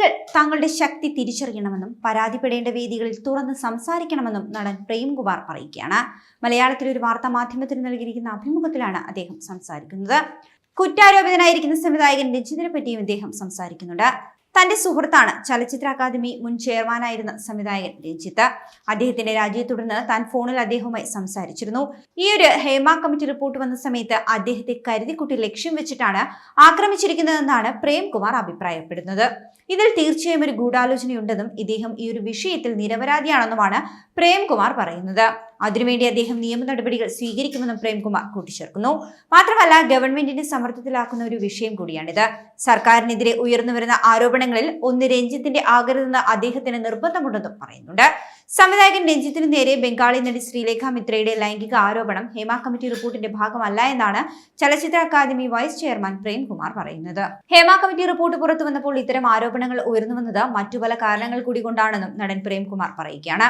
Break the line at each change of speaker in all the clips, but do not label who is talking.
സ്ത്രീകൾ തങ്ങളുടെ ശക്തി തിരിച്ചറിയണമെന്നും പരാതിപ്പെടേണ്ട വേദികളിൽ തുറന്ന് സംസാരിക്കണമെന്നും നടൻ പ്രേംകുമാർ പറയുകയാണ്. മലയാളത്തിൽ ഒരു വാർത്താ മാധ്യമത്തിന് നൽകിയിരിക്കുന്ന അഭിമുഖത്തിലാണ് അദ്ദേഹം സംസാരിക്കുന്നത്. കുറ്റാരോപിതനായിരിക്കുന്ന സംവിധായകൻ രഞ്ജിത്തിനെ പറ്റിയും ഇദ്ദേഹം സംസാരിക്കുന്നുണ്ട്. തന്റെ സുഹൃത്താണ്. ചലച്ചിത്ര അക്കാദമി മുൻ ചെയർമാനായിരുന്ന സംവിധായകൻ രഞ്ജിത്ത്. അദ്ദേഹത്തിന്റെ രാജിയെ തുടർന്ന് താൻ ഫോണിൽ അദ്ദേഹവുമായി സംസാരിച്ചിരുന്നു. ഈ ഒരു ഹേമ കമ്മിറ്റി റിപ്പോർട്ട് വന്ന സമയത്ത് അദ്ദേഹത്തെ കരുതിക്കുട്ടി ലക്ഷ്യം വെച്ചിട്ടാണ് ആക്രമിച്ചിരിക്കുന്നതെന്നാണ് പ്രേംകുമാർ അഭിപ്രായപ്പെടുന്നത്. ഇതിൽ തീർച്ചയായും ഒരു ഗൂഢാലോചനയുണ്ടെന്നും ഇദ്ദേഹം ഈ ഒരു വിഷയത്തിൽ നിരപരാധിയാണെന്നുമാണ് പ്രേംകുമാർ പറയുന്നത്. അതിനുവേണ്ടി അദ്ദേഹം നിയമ നടപടികൾ സ്വീകരിക്കുമെന്നും പ്രേംകുമാർ കൂട്ടിച്ചേർക്കുന്നു. മാത്രമല്ല ഗവൺമെന്റിനെ സമ്മർദ്ദത്തിലാക്കുന്ന ഒരു വിഷയം കൂടിയാണിത്. സർക്കാരിനെതിരെ ഉയർന്നു വരുന്ന ആരോപണങ്ങളിൽ ഒന്ന് രഞ്ജിത്തിന്റെ ആകരുതെന്ന് അദ്ദേഹത്തിന് നിർബന്ധമുണ്ടെന്നും പറയുന്നുണ്ട്. സംവിധായകൻ രഞ്ജിത്തിന് നേരെ ബംഗാളി നടി ശ്രീലേഖ മിത്രയുടെ ലൈംഗിക ആരോപണം ഹേമ കമ്മിറ്റി റിപ്പോർട്ടിന്റെ ഭാഗമല്ല എന്നാണ് ചലച്ചിത്ര അക്കാദമി വൈസ് ചെയർമാൻ പ്രേംകുമാർ പറയുന്നത്. ഹേമ കമ്മിറ്റി റിപ്പോർട്ട് പുറത്തു വന്നപ്പോൾ ഇത്തരം ആരോപണങ്ങൾ ഉയർന്നു വന്നത് മറ്റു പല കാരണങ്ങൾ കൂടി കൊണ്ടാണെന്നും നടൻ പ്രേംകുമാർ പറയുകയാണ്.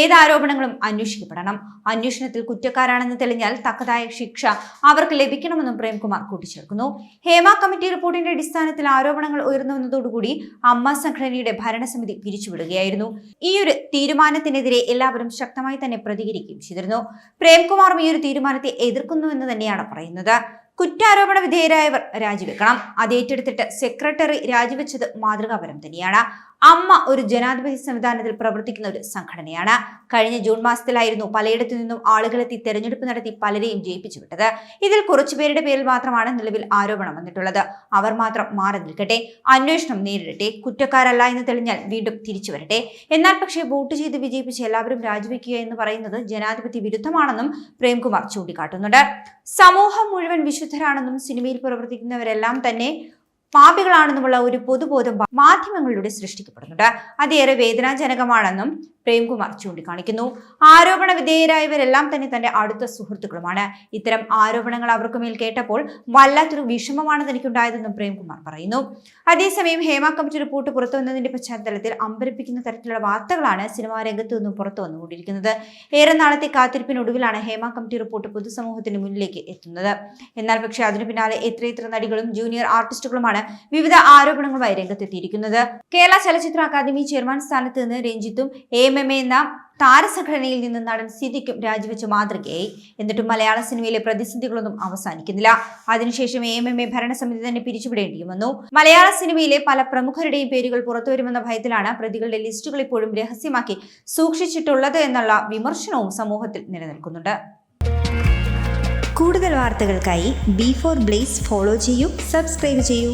ഏത് ആരോപണങ്ങളും അന്വേഷിക്കപ്പെടണം. അന്വേഷണത്തിൽ കുറ്റക്കാരാണെന്ന് തെളിഞ്ഞാൽ തക്കതായ ശിക്ഷ അവർക്ക് ലഭിക്കണമെന്നും പ്രേംകുമാർ കൂട്ടിച്ചേർക്കുന്നു. ഹേമ കമ്മിറ്റി റിപ്പോർട്ടിന്റെ അടിസ്ഥാനത്തിൽ ആരോപണങ്ങൾ ഉയർന്നു വന്നതോടുകൂടി അമ്മ സംഘടനയുടെ ഭരണസമിതി പിരിച്ചുവിടുകയായിരുന്നു. ഈ ഒരു തീരുമാനത്തിനെതിരെ എല്ലാവരും ശക്തമായി തന്നെ പ്രതികരിക്കുകയും ചെയ്തിരുന്നു. പ്രേംകുമാറും ഈ ഒരു തീരുമാനത്തെ എതിർക്കുന്നുവെന്ന് തന്നെയാണ് പറയുന്നത്. കുറ്റാരോപണ വിധേയരായവർ രാജിവെക്കണം. അത് ഏറ്റെടുത്തിട്ട് സെക്രട്ടറി രാജിവെച്ചത് മാതൃകാപരം തന്നെയാണ്. അമ്മ ഒരു ജനാധിപത്യ സംവിധാനത്തിൽ പ്രവർത്തിക്കുന്ന ഒരു സംഘടനയാണ്. കഴിഞ്ഞ ജൂൺ മാസത്തിലായിരുന്നു പലയിടത്തു നിന്നും ആളുകളെത്തി തെരഞ്ഞെടുപ്പ് നടത്തി പലരെയും ജയിപ്പിച്ചു വിട്ടത്. ഇതിൽ കുറച്ചുപേരുടെ പേരിൽ മാത്രമാണ് നിലവിൽ ആരോപണം വന്നിട്ടുള്ളത്. അവർ മാത്രം മാറി നിൽക്കട്ടെ. അന്വേഷണം നേരിടട്ടെ. കുറ്റക്കാരല്ല എന്ന് തെളിഞ്ഞാൽ വീണ്ടും തിരിച്ചു വരട്ടെ. എന്നാൽ പക്ഷേ വോട്ട് ചെയ്ത് വിജയിപ്പിച്ച് എല്ലാവരും രാജിവെക്കുക എന്ന് പറയുന്നത് ജനാധിപത്യ വിരുദ്ധമാണെന്നും പ്രേംകുമാർ ചൂണ്ടിക്കാട്ടുന്നുണ്ട്. സമൂഹം മുഴുവൻ വിശുദ്ധരാണെന്നും സിനിമയിൽ പ്രവർത്തിക്കുന്നവരെല്ലാം തന്നെ പാപികളാണെന്നുമുള്ള ഒരു പൊതുബോധം മാധ്യമങ്ങളിലൂടെ സൃഷ്ടിക്കപ്പെടുന്നുണ്ട്. അതേറെ വേദനാജനകമാണെന്നും പ്രേംകുമാർ ചൂണ്ടിക്കാണിക്കുന്നു. ആരോപണ വിധേയരായവരെല്ലാം തന്നെ തന്റെ അടുത്ത സുഹൃത്തുക്കളുമാണ്. ഇത്തരം ആരോപണങ്ങൾ അവർക്ക് മേൽ കേട്ടപ്പോൾ വല്ലാത്തൊരു വിഷമമാണ് തനിക്കുണ്ടായതെന്നും പ്രേംകുമാർ പറയുന്നു. അതേസമയം ഹേമ കമ്മിറ്റി റിപ്പോർട്ട് പുറത്തു വന്നതിന്റെ പശ്ചാത്തലത്തിൽ അമ്പരപ്പിക്കുന്ന തരത്തിലുള്ള വാർത്തകളാണ് സിനിമാ രംഗത്തു നിന്നും പുറത്തു വന്നുകൊണ്ടിരിക്കുന്നത്. ഏറെ നാളത്തെ കാത്തിരിപ്പിനൊടുവിലാണ് ഹേമ കമ്മിറ്റി റിപ്പോർട്ട് പൊതുസമൂഹത്തിന് മുന്നിലേക്ക് എത്തുന്നത്. എന്നാൽ പക്ഷേ അതിനു പിന്നാലെ എത്രയെത്ര നടികളും ജൂനിയർ ആർട്ടിസ്റ്റുകളുമാണ് വിവിധ ആരോപണങ്ങളുമായി രംഗത്തെത്തിയിരിക്കുന്നത്. കേരള ചലച്ചിത്ര അക്കാദമി ചെയർമാൻ സ്ഥാനത്ത് നിന്ന് രഞ്ജിത്തും എ എം എന്ന താരസംഘടനയിൽ നിന്ന് നടൻ സിദ്ദിഖും രാജിവെച്ച മാതൃകയായി. എന്നിട്ടും മലയാള സിനിമയിലെ പ്രതിസന്ധികളൊന്നും അവസാനിക്കുന്നില്ല. അതിനുശേഷം എ എം എം എ ഭരണസമിതി തന്നെ പിരിച്ചുവിടേണ്ടിയും വന്നു മലയാള സിനിമയിലെ പല പ്രമുഖരുടെയും പേരുകൾ പുറത്തുവരുമെന്ന ഭയത്തിലാണ് പ്രതികളുടെ ലിസ്റ്റുകൾ ഇപ്പോഴും രഹസ്യമാക്കി സൂക്ഷിച്ചിട്ടുള്ളത് എന്നുള്ള വിമർശനവും സമൂഹത്തിൽ നിലനിൽക്കുന്നുണ്ട്. കൂടുതൽ വാർത്തകൾക്കായി ബി ഫോർ ബ്ലേസ് ഫോളോ ചെയ്യൂ സബ്സ്ക്രൈബ് ചെയ്യൂ.